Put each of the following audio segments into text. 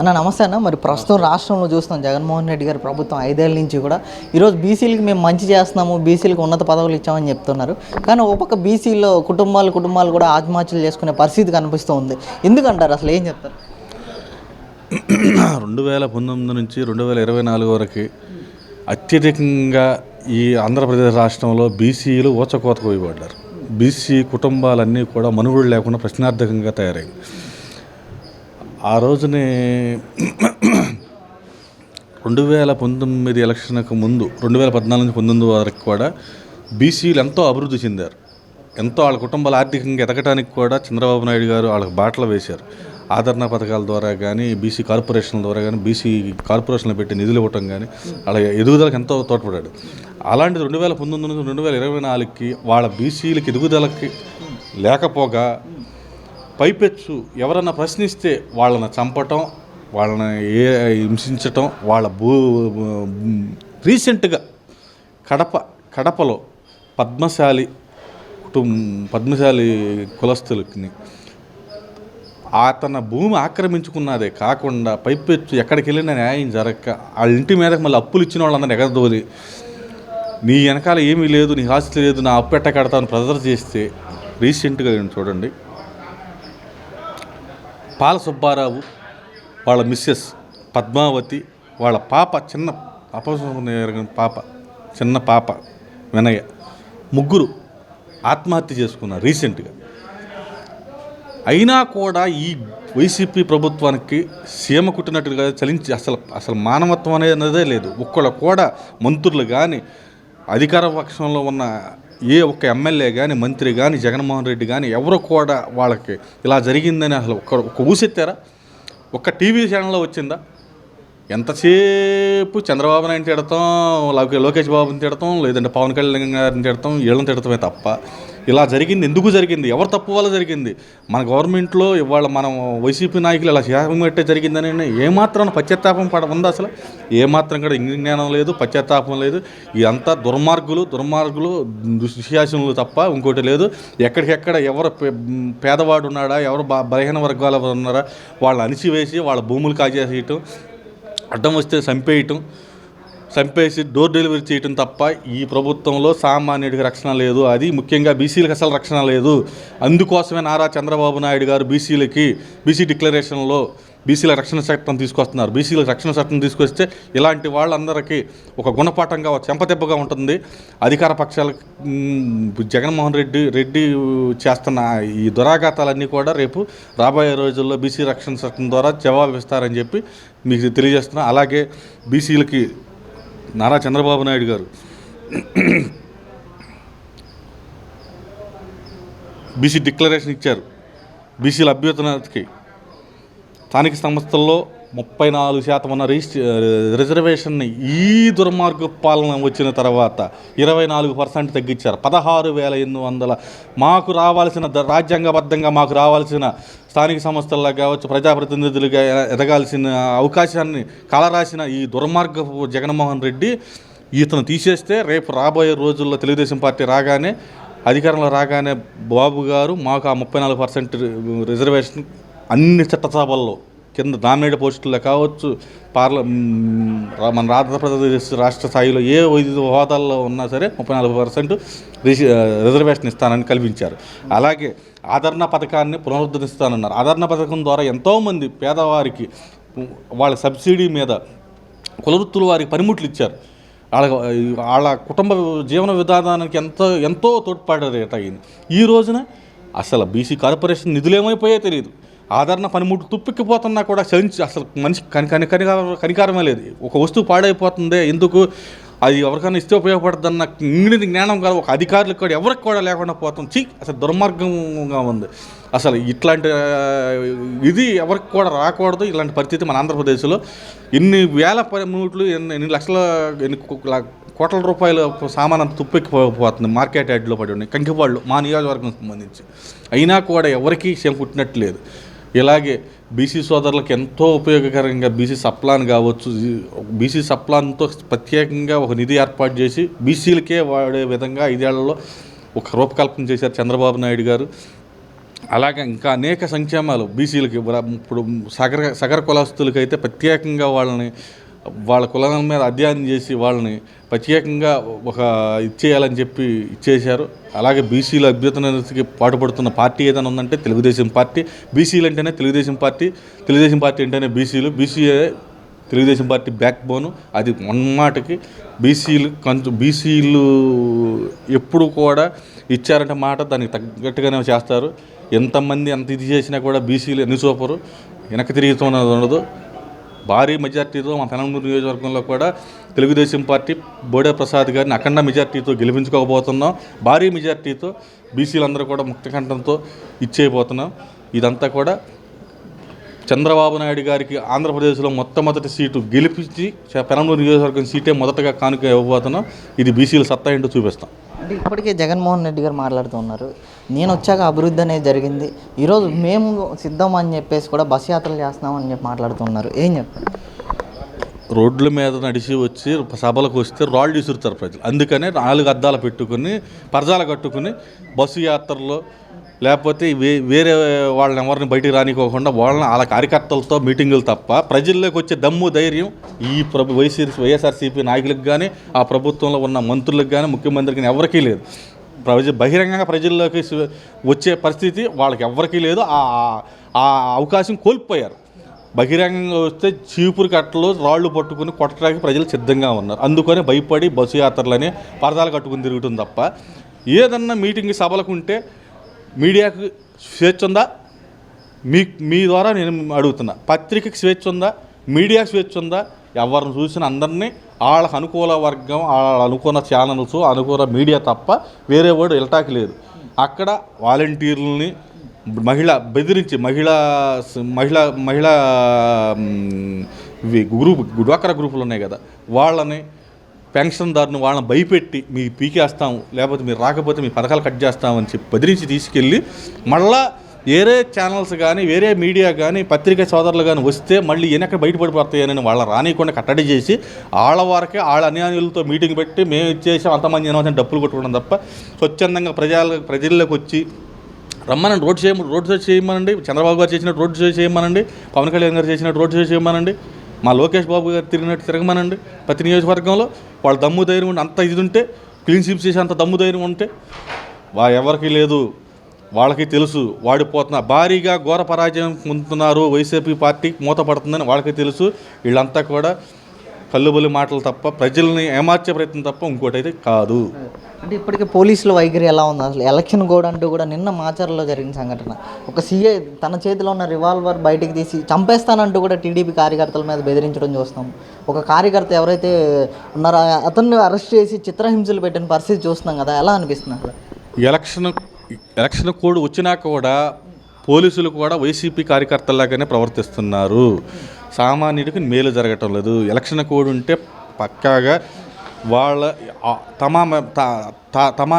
అన్న నమస్తే అన్న. మరి ప్రస్తుతం రాష్ట్రంలో చూస్తున్నాం జగన్మోహన్ రెడ్డి గారి ప్రభుత్వం ఐదేళ్ళ నుంచి కూడా. ఈరోజు బీసీలకి మేము మంచి చేస్తున్నాము బీసీలకు ఉన్నత పదవులు ఇచ్చామని చెప్తున్నారు. కానీ ఒక పక్క బీసీలో కుటుంబాలు కుటుంబాలు కూడా ఆత్మహత్యలు చేసుకునే పరిస్థితి కనిపిస్తూ ఉంది ఎందుకంటారు? అసలు ఏం చెప్తారు? రెండు వేల పంతొమ్మిది నుంచి రెండు వేల ఇరవై నాలుగు వరకు అత్యధికంగా ఈ ఆంధ్రప్రదేశ్ రాష్ట్రంలో బీసీలు ఊచకోతకు పోయబడ్డారు బీసీ కుటుంబాలన్నీ కూడా మనుగోడు లేకుండా ప్రశ్నార్థకంగా తయారైంది. ఆ రోజునే రెండు వేల పంతొమ్మిది ఎలక్షన్కు ముందు రెండు వేల పద్నాలుగు నుంచి పంతొమ్మిది వరకు కూడా బీసీలు ఎంతో అభివృద్ధి చెందారు. ఎంతో వాళ్ళ కుటుంబాలు ఆర్థికంగా ఎదగటానికి కూడా చంద్రబాబు నాయుడు గారు వాళ్ళకి బాటలు వేశారు. ఆదరణ పథకాల ద్వారా కానీ బీసీ కార్పొరేషన్ల ద్వారా కానీ బీసీ కార్పొరేషన్లు పెట్టి నిధులు ఇవ్వటం కానీ వాళ్ళ ఎదుగుదలకు ఎంతో తోడ్పడాడు అలాంటిది రెండు వేల పంతొమ్మిది నుంచి రెండు వేల ఇరవై నాలుగుకి వాళ్ళ బీసీలకి ఎదుగుదలకి లేకపోగా పైపెచ్చు ఎవరన్నా ప్రశ్నిస్తే వాళ్ళని చంపటం వాళ్ళని ఏ హింసించటం వాళ్ళ భూ రీసెంట్గా కడప కడపలో పద్మశాలి కుటుంబ పద్మశాలి కులస్తులకి అతన భూమి ఆక్రమించుకున్నదే కాకుండా పైపెచ్చు ఎక్కడికి వెళ్ళినా న్యాయం జరగక వాళ్ళ ఇంటి మీదకి మళ్ళీ అప్పులు ఇచ్చిన వాళ్ళందరినీ ఎగరదోలి నీ వెనకాల ఏమీ లేదు నీ ఆస్తి లేదు నా అప్పు ఎట్ట కడతాను ప్రెజర్ చేస్తే రీసెంట్గా చూడండి. పాల సుబ్బారావు వాళ్ళ మిస్సెస్ పద్మావతి వాళ్ళ పాప చిన్న అపసం పాప చిన్న పాప వినయ ముగ్గురు ఆత్మహత్య చేసుకున్నారు రీసెంట్గా. అయినా కూడా ఈ వైసీపీ ప్రభుత్వానికి సీమ కుట్టినట్టుగా చలించి అసలు అసలు మానవత్వం అనేదే లేదు. ఒక్కళ్ళు కూడా మంత్రులు కానీ అధికార పక్షంలో ఉన్న ఏ ఒక్క ఎమ్మెల్యే కానీ మంత్రి కానీ జగన్మోహన్ రెడ్డి కానీ ఎవరు కూడా వాళ్ళకి ఇలా జరిగిందని అసలు ఒక్క ఒక్క ఊసెత్తారా? ఒక్క టీవీ ఛానల్లో వచ్చిందా? ఎంతసేపు చంద్రబాబు నాయుడు తిడతాం లోకేష్ బాబుని తిడతాం లేదంటే పవన్ కళ్యాణ్ గారిని తిడతాం వీళ్ళని తిడతామే తప్ప ఇలా జరిగింది ఎందుకు జరిగింది ఎవరు తప్పు వల్ల జరిగింది? మన గవర్నమెంట్లో ఇవాళ మనం వైసీపీ నాయకులు ఇలా శాపం పెట్టే జరిగిందని ఏమాత్రం పశ్చాత్తాపం పడ ఉంది అసలు? ఏమాత్రం కూడా ఇంగిత జ్ఞానం లేదు పశ్చాత్తాపం లేదు. ఇదంతా దుర్మార్గులు దుర్మార్గులు దుశ్యాసనలు తప్ప ఇంకోటి లేదు. ఎక్కడికెక్కడ ఎవరు పేదవాడు ఉన్నాడా ఎవరు బలహీన వర్గాల ఉన్నారా వాళ్ళని అణిచివేసి వాళ్ళ భూములు కాజేసేయటం అడ్డం వస్తే చంపేయటం చంపేసి డోర్ డెలివరీ చేయటం తప్ప ఈ ప్రభుత్వంలో సామాన్యుడికి రక్షణ లేదు. అది ముఖ్యంగా బీసీలకు అసలు రక్షణ లేదు. అందుకోసమే నారా చంద్రబాబు నాయుడు గారు బీసీలకి బీసీ డిక్లరేషన్లో బీసీల రక్షణ చట్టం తీసుకొస్తున్నారు. బీసీల రక్షణ చట్టం తీసుకొస్తే ఇలాంటి వాళ్ళందరికీ ఒక గుణపాఠంగా చెంపదెబ్బగా ఉంటుంది. అధికార పక్షాలకు జగన్మోహన్ రెడ్డి రెడ్డి చేస్తున్న ఈ దురాఘాతాలన్నీ కూడా రేపు రాబోయే రోజుల్లో బీసీ రక్షణ చట్టం ద్వారా జవాబు ఇస్తారని చెప్పి మీకు తెలియజేస్తున్నా. అలాగే బీసీలకి నారా చంద్రబాబు నాయుడు గారు. బీసీ డిక్లరేషన్ ఇచ్చారు. బీసీల అభ్యర్థనకి స్థానిక సంస్థల్లో ముప్పై నాలుగు శాతం ఉన్న రిజిస్ట్రీ రిజర్వేషన్ని ఈ దుర్మార్గ పాలన వచ్చిన తర్వాత ఇరవై నాలుగు పర్సెంట్ తగ్గించారు. పదహారు వేల ఎనిమిది వందల మాకు రావాల్సిన రాజ్యాంగబద్ధంగా మాకు రావాల్సిన స్థానిక సంస్థల్లో కావచ్చు ప్రజాప్రతినిధులుగా ఎదగాల్సిన అవకాశాన్ని కలరాసిన ఈ దుర్మార్గపు జగన్మోహన్ రెడ్డి ఇతను తీసేస్తే రేపు రాబోయే రోజుల్లో తెలుగుదేశం పార్టీ రాగానే అధికారంలో రాగానే బాబు గారు మాకు ఆ ముప్పై నాలుగు పర్సెంట్ రిజర్వేషన్ అన్ని చట్టసభల్లో కింద నామినేట్ పోస్టుల్లో కావచ్చు పార్ల మన ఆంధ్రప్రదేశ్ రాష్ట్ర స్థాయిలో ఏ ఐదు హోదాల్లో ఉన్నా సరే ముప్పై నాలుగు పర్సెంట్ రిజర్వేషన్ ఇస్తానని కల్పించారు. అలాగే ఆదరణ పథకాన్ని పునరుద్ధరిస్తానన్నారు. ఆదరణ పథకం ద్వారా ఎంతోమంది పేదవారికి వాళ్ళ సబ్సిడీ మీద కులవృత్తులు వారికి పనిముట్లు ఇచ్చారు. వాళ్ళ వాళ్ళ కుటుంబ జీవన విధానానికి ఎంతో ఎంతో తోడ్పడేట అయింది. ఈ రోజున అసలు బీసీ కార్పొరేషన్ నిధులేమైపోయే తెలియదు ఆదరణ పనిముట్లు తుప్పిక్కిపోతున్నా కూడా చలించి అసలు మనిషి కని కని కనికారం కనికారమే లేదు. ఒక వస్తువు పాడైపోతుంది ఎందుకు? అది ఎవరికైనా ఇస్తే ఉపయోగపడుతుందన్న ఇంగిని జ్ఞానం కాదు ఒక అధికారులకు కూడా ఎవరికి కూడా లేకుండా పోతాం. చీ అసలు దుర్మార్గంగా ఉంది. అసలు ఇట్లాంటి ఇది ఎవరికి కూడా రాకూడదు. ఇలాంటి పరిస్థితి మన ఆంధ్రప్రదేశ్లో. ఇన్ని వేల పనిముట్లు ఎన్ని ఎన్ని లక్షల ఎన్ని కోట్ల రూపాయల సామాన్ అంత తుప్పెక్కిపోతుంది మార్కెట్ యార్డ్లో పడి ఉన్నాయి. కంకిపాళ్ళు మా నియోజకవర్గం సంబంధించి. అయినా కూడా ఎవరికీ క్షేమ పుట్టినట్టు లేదు. ఇలాగే బీసీ సోదరులకు ఎంతో ఉపయోగకరంగా బీసీ సప్లాన్ కావచ్చు. బీసీ సప్లాన్తో ప్రత్యేకంగా ఒక నిధి ఏర్పాటు చేసి బీసీలకే వాడే విధంగా ఐదేళ్ళలో ఒక రూపకల్పన చేశారు చంద్రబాబు నాయుడు గారు. అలాగే ఇంకా అనేక సంక్షేమాలు బీసీలకి ఇప్పుడు సగర సగర కులస్తులకి ప్రత్యేకంగా వాళ్ళని వాళ్ళ కులాల మీద అధ్యయనం చేసి వాళ్ళని ప్రత్యేకంగా ఒక ఇచ్చేయాలని చెప్పి ఇచ్చేశారు అలాగే బీసీల అభ్యున్నతికి పాటుపడుతున్న పార్టీ ఏదైనా ఉందంటే తెలుగుదేశం పార్టీ బీసీలు అంటేనే తెలుగుదేశం పార్టీ తెలుగుదేశం పార్టీ అంటేనే బీసీలు బీసీఏ తెలుగుదేశం పార్టీ బ్యాక్ బోను అది మొన్నమాటకి బీసీలు కొంచెం బీసీలు ఎప్పుడు కూడా ఇచ్చారంటే మాట దానికి తగ్గట్టుగానే చేస్తారు. ఎంతమంది ఎంత ఇది చేసినా కూడా బీసీలు ఎన్ని చూపరు వెనక్కి తిరుగుతున్నది ఉండదు. భారీ మెజార్టీతో మా పెనందూరు నియోజకవర్గంలో కూడా తెలుగుదేశం పార్టీ బోడే ప్రసాద్ గారిని అఖండ మెజార్టీతో గెలిపించుకోకపోతున్నాం భారీ మెజార్టీతో బీసీలందరూ కూడా ముక్తకంఠంతో ఇచ్చేయబోతున్నాం. ఇదంతా కూడా చంద్రబాబు నాయుడు గారికి ఆంధ్రప్రదేశ్లో మొట్టమొదటి సీటు గెలిపించి చ- నియోజకవర్గం సీటే మొదటగా కానుక ఇవ్వబోతున్నాం. ఇది బీసీల సత్తా ఏంటో చూపిస్తాం. అంటే ఇప్పటికే జగన్మోహన్ రెడ్డి గారు మాట్లాడుతున్నారు నేను వచ్చాక అభివృద్ధి అనేది జరిగింది. ఈరోజు మేము సిద్ధం అని చెప్పేసి కూడా బస్ యాత్రలు చేస్తున్నాం అని చెప్పి మాట్లాడుతున్నారు ఏం చెప్పారు రోడ్ల మీద నడిచి వచ్చి సభలకు వస్తే రాళ్ళు విసురుతారు ప్రజలు. అందుకనే నాలుగు అద్దాలు పెట్టుకుని పరదాలు కట్టుకుని బస్సు యాత్రలో లేకపోతే వే వేరే వాళ్ళని ఎవరిని బయటికి రానికోకుండా వాళ్ళని వాళ్ళ కార్యకర్తలతో మీటింగులు తప్ప ప్రజల్లోకి వచ్చే దమ్ము ధైర్యం ఈ ప్రభు వైసీఆర్ వైఎస్ఆర్సీపీ నాయకులకు కానీ ఆ ప్రభుత్వంలో ఉన్న మంత్రులకు కానీ ముఖ్యమంత్రికి కానీ ఎవరికీ లేదు. ప్రజ బహిరంగంగా ప్రజల్లోకి వచ్చే పరిస్థితి వాళ్ళకి ఎవరికీ లేదు. ఆ ఆ అవకాశం కోల్పోయారు. బహిరంగంగా వస్తే చీపురు కట్టలు రాళ్ళు పట్టుకుని కొట్టడానికి ప్రజలు సిద్ధంగా ఉన్నారు. అందుకని భయపడి బస్సు యాత్రలని పరదాలు కట్టుకుని తిరుగుతుంది తప్ప ఏదన్నా మీటింగ్ సభలకు ఉంటే మీడియాకు స్వేచ్ఛ ఉందా? మీ మీ ద్వారా నేను అడుగుతున్నా. పత్రికకి స్వేచ్ఛ ఉందా? మీడియా స్వేచ్ఛ ఉందా? ఎవరిని చూసిన అందరినీ వాళ్ళకి అనుకూల వర్గం వాళ్ళ అనుకున్న ఛానల్స్ అనుకూల మీడియా తప్ప వేరే వాడు వెళ్ళటానికి లేదు. అక్కడ వాలంటీర్లని మహిళ బెదిరించి మహిళా మహిళా మహిళా గ్రూప్ డ్వాక్రా గ్రూపులు ఉన్నాయి కదా వాళ్ళని పెన్షన్దారుని వాళ్ళని భయపెట్టి మీ పీకేస్తాం లేకపోతే మీరు రాకపోతే మీ పథకాలు కట్ చేస్తామని చెప్పి బెదిరించి తీసుకెళ్ళి మళ్ళా వేరే ఛానల్స్ కానీ వేరే మీడియా కానీ పత్రికా సోదరులు కానీ వస్తే మళ్ళీ వెనక బయటపడిపోతాయని వాళ్ళ రానియకుండా కట్టడి చేసి వాళ్ళ వారికి వాళ్ళ అన్యాయులతో మీటింగ్ పెట్టి మేము ఇచ్చేసి అంతమంది అనవసరం డబ్బులు కొట్టుకోవడం తప్ప స్వచ్ఛందంగా ప్రజల ప్రజల్లోకి వచ్చి రమ్మనండి రోడ్ చేయ రోడ్ షో చేయమనండి. చంద్రబాబు గారు చేసిన రోడ్ షో చేయమనండి. పవన్ కళ్యాణ్ గారు చేసిన రోడ్ షో చేయమనండి. మా లోకేష్ బాబు గారు తిరిగినట్టు తిరగమనండి. ప్రతి నియోజకవర్గంలో వాళ్ళ దమ్ము ధైర్యం ఉండి అంత ఇది ఉంటే క్లీన్ స్వీప్ చేసే అంత దమ్ము ధైర్యం ఉంటే వా ఎవరికి లేదు. వాళ్ళకి తెలుసు. వాడిపోతున్న భారీగా ఘోర పరాజయం పొందుతున్నారు వైసీపీ పార్టీ మూతపడుతుందని వాళ్ళకి తెలుసు. వీళ్ళంతా కూడా కల్లుబొల్లి మాటలు తప్ప ప్రజల్ని ఏమార్చే ప్రయత్నం తప్ప ఇంకోటి అయితే కాదు. అంటే ఇప్పటికే పోలీసుల వైఖరి ఎలా ఉంది? అసలు ఎలక్షన్ కోడ్ అంటూ కూడా నిన్న మాచర్లో జరిగిన సంఘటన. ఒక సీఏ తన చేతిలో ఉన్న రివాల్వర్ బయటికి తీసి చంపేస్తానంటూ కూడా టీడీపీ కార్యకర్తల మీద బెదిరించడం చూస్తాం ఒక కార్యకర్త ఎవరైతే ఉన్నారో అతన్ని అరెస్ట్ చేసి చిత్రహింసలు పెట్టిన పరిస్థితి చూస్తున్నాం కదా. ఎలా అనిపిస్తుంది అసలు? ఎలక్షన్ ఎలక్షన్ కోడ్ వచ్చినాక కూడా పోలీసులు కూడా వైసీపీ కార్యకర్తలాగానే ప్రవర్తిస్తున్నారు. సామాన్యుడికి మేలు జరగటం లేదు. ఎలక్షన్ కోడ్ ఉంటే పక్కాగా వాళ్ళ తమ తమ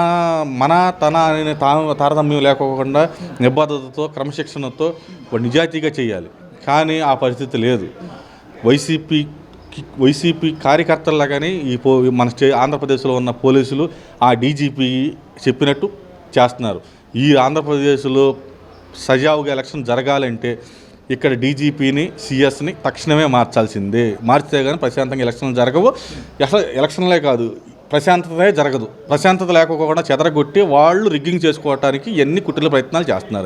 మన తన అనే తా- తారతమ్యం లేకోకుండా నిబద్ధతతో క్రమశిక్షణతో నిజాయితీగా చేయాలి. కానీ ఆ పరిస్థితి లేదు. వైసీపీ వైసీపీ కార్యకర్తల్లాగానే ఈ పో మన స్టే ఆంధ్రప్రదేశ్లో ఉన్న పోలీసులు ఆ డీజీపీ చెప్పినట్టు చేస్తున్నారు. ఈ ఆంధ్రప్రదేశ్లో సజావుగా ఎలక్షన్ జరగాలంటే ఇక్కడ డీజీపీని సిఎస్ని తక్షణమే మార్చాల్సిందే. మార్చితే కానీ ప్రశాంతంగా ఎలక్షన్లు జరగవు. అసలు ఎలక్షన్లే కాదు ప్రశాంతతే జరగదు. ప్రశాంతత లేకపోకుండా చెదరగొట్టి వాళ్ళు రిగ్గింగ్ చేసుకోవడానికి ఎన్ని కుట్రల ప్రయత్నాలు చేస్తున్నారు.